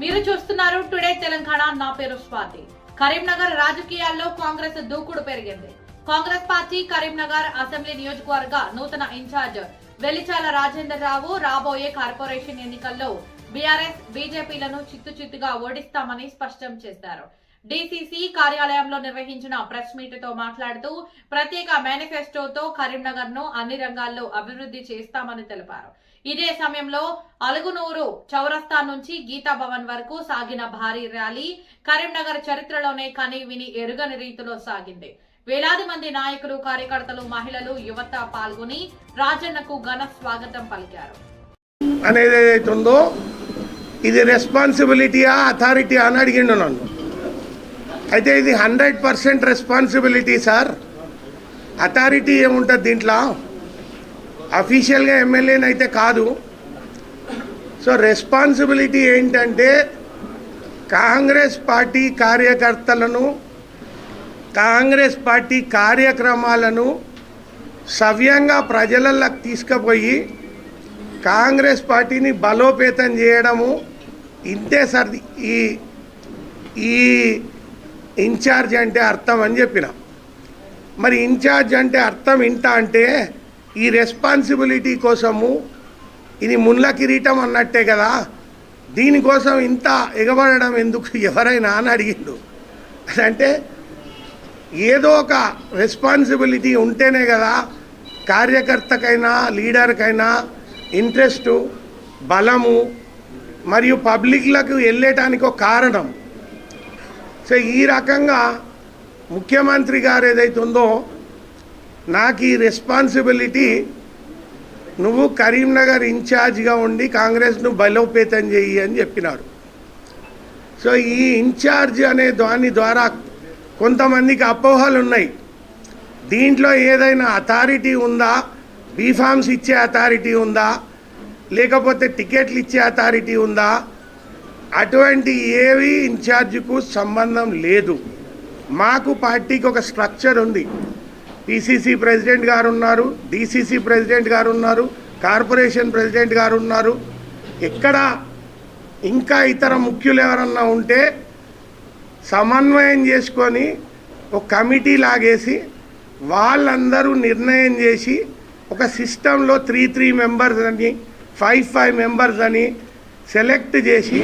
మీరు చూస్తున్నారు టుడే తెలంగాణ. నా పేరు స్వాతి. కరీంనగర్ రాజకీయాల్లో కాంగ్రెస్ దూకుడు పెరిగింది. కాంగ్రెస్ పార్టీ కరీంనగర్ అసెంబ్లీ నియోజకవర్గ నూతన ఇన్ఛార్జ్ వెలిచాల రాజేందర్ రావు రాబోయే కార్పొరేషన్ ఎన్నికల్లో బీఆర్ఎస్ బీజేపీలను చిత్తు చిత్తుగా ఓడిస్తామని స్పష్టం చేశారు. డీసీసీ కార్యాలయంలో నిర్వహించిన ప్రెస్ మీట్తో మాట్లాడుతూ ప్రత్యేక మేనిఫెస్టోతో కరీంనగర్ను అన్ని రంగాల్లో అభివృద్ధి చేస్తామని తెలిపారు. ఇదే సమయంలో అలుగునూరు చౌరస్తా నుంచి గీతా భవన్ వరకు సాగిన భారీ ర్యాలీ కరీంనగర్ చరిత్రలోనే కని విని ఎరుగని రీతిలో సాగింది. వేలాది మంది నాయకులు కార్యకర్తలు మహిళలు యువత పాల్గొని రాజన్నకు ఘన స్వాగతం పలికారు. అనేది ఏదైతే ఉందో ఇది రెస్పాన్సిబిలిటీయా అథారిటీ అని అడిగిండు నన్ను. అయితే ఇది hundred percent responsibility sir authority ఏముంటుంది దీంట్లో? అఫీషియల్గా ఎమ్మెల్యేని అయితే కాదు. సో రెస్పాన్సిబిలిటీ ఏంటంటే కాంగ్రెస్ పార్టీ కార్యకర్తలను కాంగ్రెస్ పార్టీ కార్యక్రమాలను సవ్యంగా ప్రజలలోకి తీసుకుపోయి కాంగ్రెస్ పార్టీని బలోపేతం చేయడము ఇంతే సర్ది ఈ ఈ ఇన్ఛార్జ్ అంటే అర్థం అని చెప్పిన. మరి ఇన్ఛార్జ్ అంటే అర్థం ఇంత అంటే ఈ రెస్పాన్సిబిలిటీ కోసము ఇది ముళ్ళ కిరీటం అన్నట్టే కదా. దీనికోసం ఇంత ఎగబడడం ఎందుకు? ఎవరైనా అని అడిగిండు. అంటే ఏదో ఒక రెస్పాన్సిబిలిటీ ఉంటేనే కదా కార్యకర్తకైనా లీడర్కైనా ఇంట్రెస్టు బలము మరియు పబ్లిక్లకు వెళ్ళటానికి ఒక కారణం. సో ఈ రకంగా ముఖ్యమంత్రి గారు ఏదైతుందో ఉందో నాకు ఈ రెస్పాన్సిబిలిటీ నువ్వు కరీంనగర్ ఇన్ఛార్జ్గా ఉండి కాంగ్రెస్ను బలోపేతం చెయ్యి అని చెప్పినారు సో ఈ ఇన్ఛార్జ్ అనే దాని ద్వారా కొంతమందికి అపోహలు ఉన్నాయి. దీంట్లో ఏదైనా అథారిటీ ఉందా? బీఫామ్స్ ఇచ్చే అథారిటీ ఉందా? లేకపోతే టికెట్లు ఇచ్చే అథారిటీ ఉందా? అటువంటి ఏవి ఇన్ఛార్జ్కు సంబంధం లేదు. మాకు పార్టీకి ఒక స్ట్రక్చర్ ఉంది. పిసిసి ప్రెసిడెంట్ గారు ఉన్నారు డిసిసి ప్రెసిడెంట్ గారు ఉన్నారు కార్పొరేషన్ ప్రెసిడెంట్ గారు ఉన్నారు ఎక్కడ ఇంకా ఇతర ముఖ్యులు ఎవరన్నా ఉంటే సమన్వయం చేసుకొని ఒక కమిటీ లాగేసి వాళ్ళందరూ నిర్ణయం చేసి ఒక సిస్టంలో త్రీ త్రీ మెంబర్స్ అని ఫైవ్ ఫైవ్ మెంబర్స్ అని సెలెక్ట్ చేసి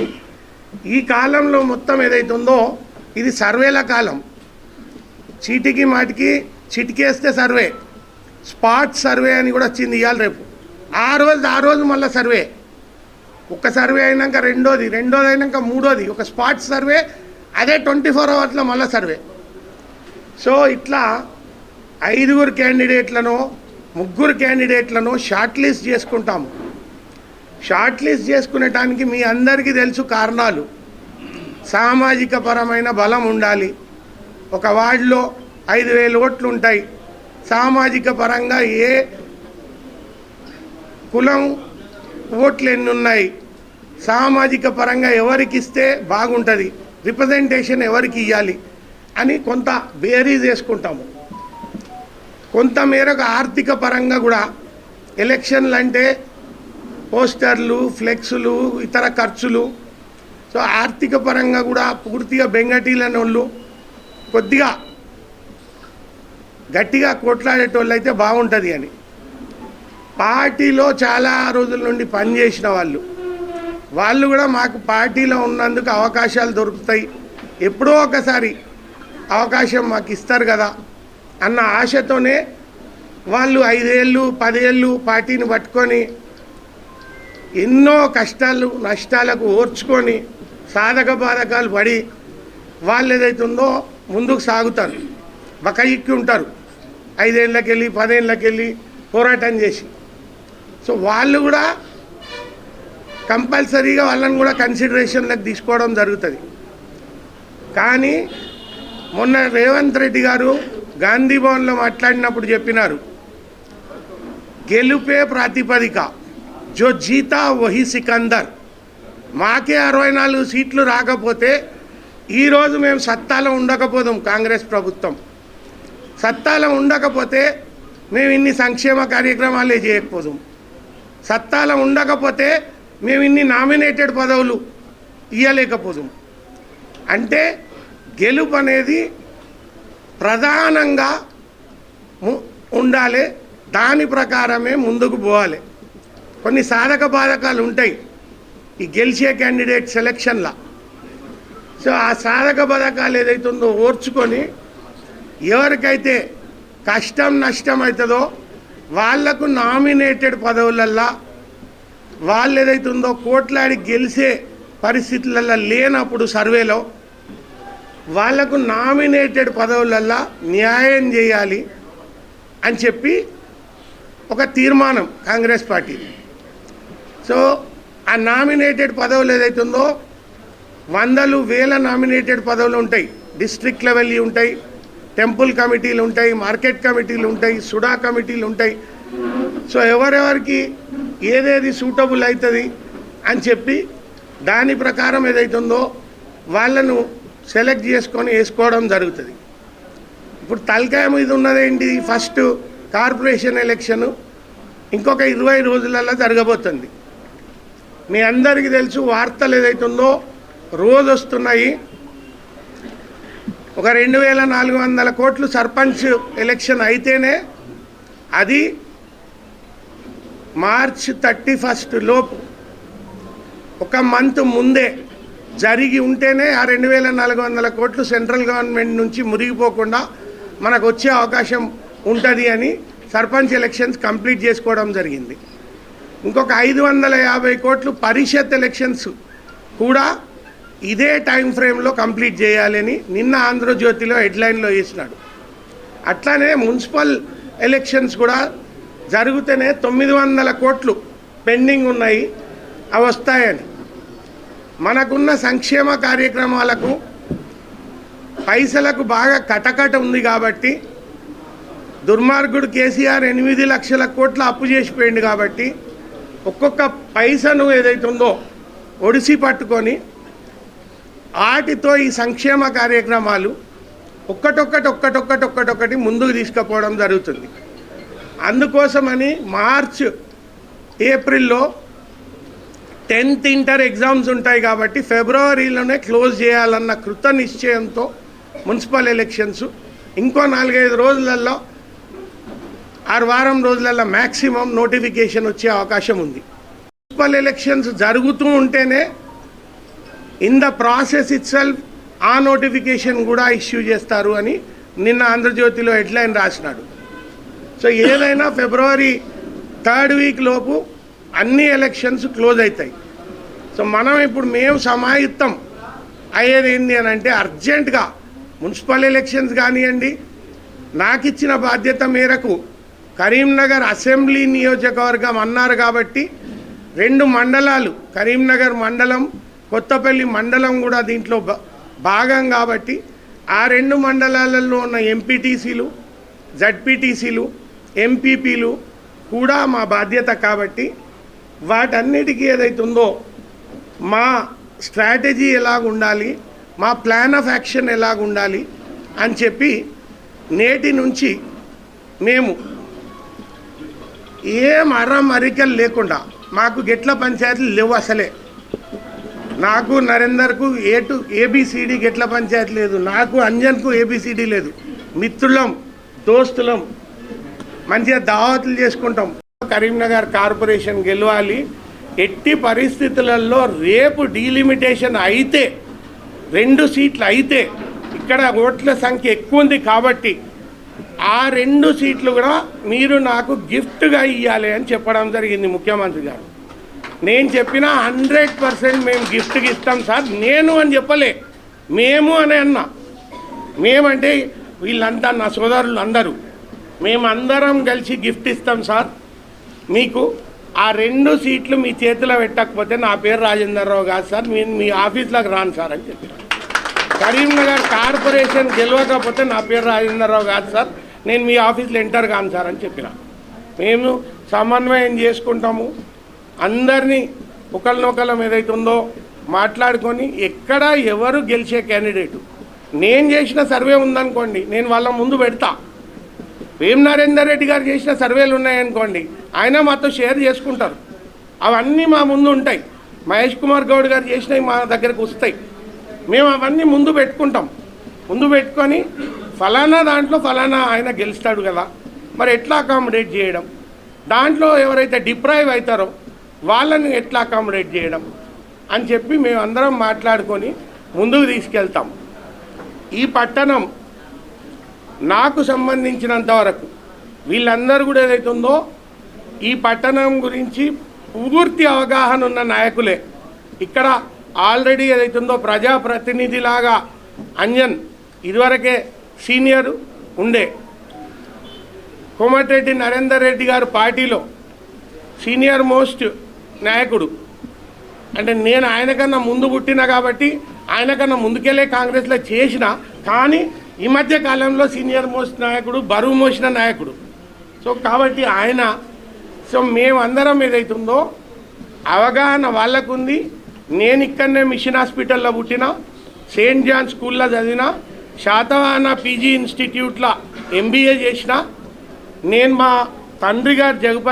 ఈ కాలంలో మొత్తం ఏదైతుందో ఉందో ఇది సర్వేల కాలం. చీటికి మాటికి చిటికేస్తే సర్వే. స్పాట్ సర్వే అని కూడా వచ్చింది ఇవాళ రేపు. ఆ రోజు ఆ రోజు మళ్ళీ సర్వే. ఒక సర్వే అయినాక రెండోది రెండోది అయినాక మూడోది. ఒక స్పాట్ సర్వే అదే ట్వంటీ ఫోర్ అవర్స్లో మళ్ళీ సర్వే. సో ఇట్లా ఐదుగురు క్యాండిడేట్లను ముగ్గురు క్యాండిడేట్లను షార్ట్ లిస్ట్ చేసుకుంటాము. షార్ట్ లిస్ట్ చేసుకునేటానికి మీ అందరికీ తెలుసు కారణాలు. సామాజిక పరమైన బలం ఉండాలి. ఒక వార్డులో ఐదు వేలు ఓట్లు ఉంటాయి సామాజిక పరంగా ఏ కులం ఓట్లు ఎన్ని ఉన్నాయి సామాజిక పరంగా ఎవరికి ఇస్తే బాగుంటుంది? రిప్రజెంటేషన్ ఎవరికి ఇవ్వాలి అని కొంత బేరీజ్ చేసుకుంటాము. కొంత మేరకు ఆర్థిక పరంగా కూడా ఎలక్షన్లు అంటే పోస్టర్లు ఫ్లెక్సులు ఇతర ఖర్చులు. సో ఆర్థిక పరంగా కూడా పూర్తిగా బెంగటీలనోళ్ళు కొద్దిగా గట్టిగా కొట్లాడేటోళ్ళు అయితే బాగుంటుంది అని. పార్టీలో చాలా రోజుల నుండి పనిచేసిన వాళ్ళు. వాళ్ళు కూడా మాకు పార్టీలో ఉన్నందుకు అవకాశాలు దొరుకుతాయి. ఎప్పుడో ఒకసారి అవకాశం మాకు ఇస్తారు కదా అన్న ఆశతోనే వాళ్ళు ఐదేళ్ళు పదేళ్ళు పార్టీని పట్టుకొని ఎన్నో కష్టాలు నష్టాలకు ఓర్చుకొని సాధక బాధకాలు పడి వాళ్ళు ఏదైతే ఉందో ముందుకు సాగుతారు. బకయిక్కి ఉంటారు ఐదేళ్ళకెళ్ళి పదేళ్ళకెళ్ళి పోరాటం చేసి. సో వాళ్ళు కూడా కంపల్సరీగా వాళ్ళని కూడా కన్సిడరేషన్లోకి తీసుకోవడం జరుగుతుంది. కానీ మొన్న రేవంత్ రెడ్డి గారు గాంధీ భవన్లో మాట్లాడినప్పుడు చెప్పినారు గెలుపే ప్రాతిపదిక జో జీతా వహి సికందర్. మాకే అరవై నాలుగు సీట్లు రాకపోతే ఈరోజు మేము సత్తాలో ఉండకపోదాం కాంగ్రెస్ ప్రభుత్వం. సత్తాలో ఉండకపోతే మేము ఇన్ని సంక్షేమ కార్యక్రమాలే చేయకపోదాం. సత్తాలో ఉండకపోతే మేము ఇన్ని నామినేటెడ్ పదవులు ఇవ్వలేకపోదాం అంటే గెలుపు అనేది ప్రధానంగా ఉండాలి. దాని ప్రకారమే ముందుకు పోవాలి. కొన్ని సాధక బాధకాలు ఉంటాయి. ఈ గెలిచే క్యాండిడేట్ సెలక్షన్లో సో ఆ సాధక పథకాలు ఏదైతుందో ఓర్చుకొని ఎవరికైతే కష్టం నష్టం అవుతుందో వాళ్ళకు నామినేటెడ్ పదవులల్లా వాళ్ళు ఏదైతుందో కోట్లాడి గెలిచే పరిస్థితులలో లేనప్పుడు సర్వేలో వాళ్ళకు నామినేటెడ్ పదవులల్లా న్యాయం చేయాలి అని చెప్పి ఒక తీర్మానం కాంగ్రెస్ పార్టీ. సో ఆ నామినేటెడ్ పదవులు ఏదైతుందో వందలు వేల నామినేటెడ్ పదవులు ఉంటాయి. డిస్ట్రిక్ట్ లెవెల్ ఉంటాయి. టెంపుల్ కమిటీలు ఉంటాయి మార్కెట్ కమిటీలు ఉంటాయి సుడా కమిటీలు ఉంటాయి. సో ఎవరెవరికి ఏదేది సూటబుల్ అవుతుంది అని చెప్పి దాని ప్రకారం ఏదైతుందో వాళ్ళను సెలెక్ట్ చేసుకొని వేసుకోవడం జరుగుతుంది. ఇప్పుడు తలకాయ మీద ఉన్నదేంటి? ఫస్ట్ కార్పొరేషన్ ఎలక్షను ఇంకొక ఇరవై రోజులలో జరగబోతుంది. మీ అందరికీ తెలుసు వార్తలు ఏదైతుందో రోజు వస్తున్నాయి ఒక రెండు వేల నాలుగు వందల కోట్లు సర్పంచ్ ఎలక్షన్ అయితేనే అది మార్చ్ థర్టీ ఫస్ట్ లోపు ఒక మంత్ ముందే జరిగి ఉంటేనే ఆ రెండు వేల నాలుగు వందల కోట్లు సెంట్రల్ గవర్నమెంట్ నుంచి మురిగిపోకుండా మనకు వచ్చే అవకాశం ఉంటుంది అని సర్పంచ్ ఎలక్షన్స్ కంప్లీట్ చేసుకోవడం జరిగింది. ఇంకొక ఐదు వందల యాభై కోట్లు పరిషత్ ఎలక్షన్స్ కూడా ఇదే టైం ఫ్రేమ్లో కంప్లీట్ చేయాలని నిన్న ఆంధ్రజ్యోతిలో హెడ్లైన్లో వేసినాడు. అట్లానే మున్సిపల్ ఎలక్షన్స్ కూడా జరుగుతూనే తొమ్మిది వందల కోట్లు పెండింగ్ ఉన్నాయి అవి వస్తాయని మనకున్న సంక్షేమ కార్యక్రమాలకు పైసలకు బాగా కటకట ఉంది కాబట్టి దుర్మార్గుడు కేసీఆర్ ఎనిమిది లక్షల కోట్ల అప్పు చేసిపోయింది కాబట్టి ఒక్కొక్క పైసను ఏదైతుందో ఒడిసి పట్టుకొని వాటితో ఈ సంక్షేమ కార్యక్రమాలు ఒక్కటొక్కటి ఒక్కటొక్కటి ఒక్కటొక్కటి ముందుకు తీసుకుపోవడం జరుగుతుంది. అందుకోసమని మార్చ్ ఏప్రిల్లో టెన్త్ ఇంటర్ ఎగ్జామ్స్ ఉంటాయి కాబట్టి ఫిబ్రవరిలోనే క్లోజ్ చేయాలన్న కృత నిశ్చయంతో మున్సిపల్ ఎలక్షన్స్. ఇంకో నాలుగైదు రోజులలో ఆరు వారం రోజులలో మ్యాక్సిమం నోటిఫికేషన్ వచ్చే అవకాశం ఉంది. మున్సిపల్ ఎలక్షన్స్ జరుగుతూ ఉంటేనే in the process itself ఆ నోటిఫికేషన్ కూడా ఇష్యూ చేస్తారు అని నిన్న ఆంధ్రజ్యోతిలో హెడ్లైన్ రాసినాడు. సో ఏదైనా ఫిబ్రవరి థర్డ్ వీక్ లోపు అన్ని ఎలక్షన్స్ క్లోజ్ అవుతాయి సో మనం ఇప్పుడు మేము సమాయుత్తం అయ్యేది ఏంటి అని అంటే అర్జెంటుగా మున్సిపల్ ఎలక్షన్స్ కానివ్వండి నాకు ఇచ్చిన బాధ్యత మేరకు కరీంనగర్ అసెంబ్లీ నియోజకవర్గం అన్నారు కాబట్టి రెండు మండలాలు కరీంనగర్ మండలం కొత్తపల్లి మండలం కూడా దీంట్లో భా- భాగం కాబట్టి ఆ రెండు మండలాలలో ఉన్న ఎంపీటీసీలు జడ్పీటీసీలు ఎంపీపీలు కూడా మా బాధ్యత కాబట్టి వాటన్నిటికీ ఏదైతుందో మా స్ట్రాటజీ ఎలాగుండాలి మా ప్లాన్ ఆఫ్ యాక్షన్ ఎలాగుండాలి అని చెప్పి నేటి నుంచి మేము ఏం అరం అరికలు లేకుండా మాకు గెట్ల పంచాయతీలు లేవు అసలే. నాకు నరేందర్కు A to A B C D గెట్ల panchayat లేదు. నాకు అంజన్కు ఏబిసిడి లేదు. మిత్రులం దోస్తులం మంచిగా దావతులు చేసుకుంటాం. కరీంనగర్ కార్పొరేషన్ గెలవాలి. ఎట్టి పరిస్థితులలో రేపు డీలిమిటేషన్ అయితే రెండు సీట్లు అయితే ఇక్కడ ఓట్ల సంఖ్య ఎక్కువ ఉంది కాబట్టి ఆ రెండు సీట్లు కూడా మీరు నాకు గిఫ్ట్గా ఇవ్వాలి అని చెప్పడం జరిగింది ముఖ్యమంత్రి గారు. నేను చెప్పిన హండ్రెడ్ పర్సెంట్ మేము గిఫ్ట్కి ఇస్తాం సార్. నేను అని చెప్పలే. మేము అని అన్నా. మేమంటే వీళ్ళంతా నా సోదరులు అందరూ. మేమందరం కలిసి గిఫ్ట్ ఇస్తాం సార్. మీకు ఆ రెండు సీట్లు మీ చేతిలో పెట్టకపోతే నా పేరు రాజేందర్రావు కాదు సార్. నేను మీ ఆఫీస్లోకి రాను సార్ అని చెప్పిన. కరీంనగర్ కార్పొరేషన్ గెలవకపోతే నా పేరు రాజేంద్రరావు కాదు సార్. నేను మీ ఆఫీస్లో ఎంటర్ కాను సార్ అని చెప్పిన. మేము సమన్వయం చేసుకుంటాము. అందరినీ ఒకళ్ళనొకళ్ళం ఏదైతే ఉందో మాట్లాడుకొని ఎక్కడ ఎవరు గెలిచే క్యాండిడేటు నేను చేసిన సర్వే ఉందనుకోండి నేను వాళ్ళ ముందు పెడతా. వేం నరేందర్ రెడ్డి గారు చేసిన సర్వేలు ఉన్నాయనుకోండి ఆయన మాతో షేర్ చేసుకుంటారు. అవన్నీ మా ముందు ఉంటాయి. మహేష్ కుమార్ గౌడ్ గారు చేసినవి మా దగ్గరకు వస్తాయి. మేము అవన్నీ ముందు పెట్టుకుంటాం. ముందు పెట్టుకొని ఫలానా దాంట్లో ఫలానా ఆయన గెలుస్తాడు కదా మరి ఎట్లా అకామిడేట్ చేయడం? దాంట్లో ఎవరైతే డిప్రైవ్ అవుతారో వాళ్ళని ఎట్లా అకామిడేట్ చేయడం అని చెప్పి మేము అందరం మాట్లాడుకొని ముందుకు తీసుకెళ్తాం. ఈ పట్టణం నాకు సంబంధించినంత వరకు వీళ్ళందరూ కూడా ఏదైతే ఉందో ఈ పట్టణం గురించి పూర్తి అవగాహన ఉన్న నాయకులే. ఇక్కడ ఆల్రెడీ ఏదైతే ఉందో ప్రజాప్రతినిధిలాగా అంజన్ ఇదివరకే సీనియర్ ఉండే. కోమటిరెడ్డి నరేందర్ రెడ్డి గారు పార్టీలో సీనియర్ మోస్ట్ నాయకుడు. అంటే నేను ఆయనకన్నా ముందు పుట్టిన కాబట్టి ఆయనకన్నా ముందుకెళ్ళే కాంగ్రెస్లో చేసిన కానీ ఈ మధ్య కాలంలో సీనియర్ మోస్ట్ నాయకుడు బరువు మోసిన నాయకుడు. సో కాబట్టి ఆయన సో మేమందరం ఏదైతుందో అవగాహన వాళ్ళకుంది. నేను ఇక్కడనే మిషన్ హాస్పిటల్లో పుట్టిన సెయింట్ జాన్ స్కూల్లో చదివిన శాతవాహన పీజీ ఇన్స్టిట్యూట్లో ఎంబీఏ చేసిన నేను మా తండ్రి గారు జగపతి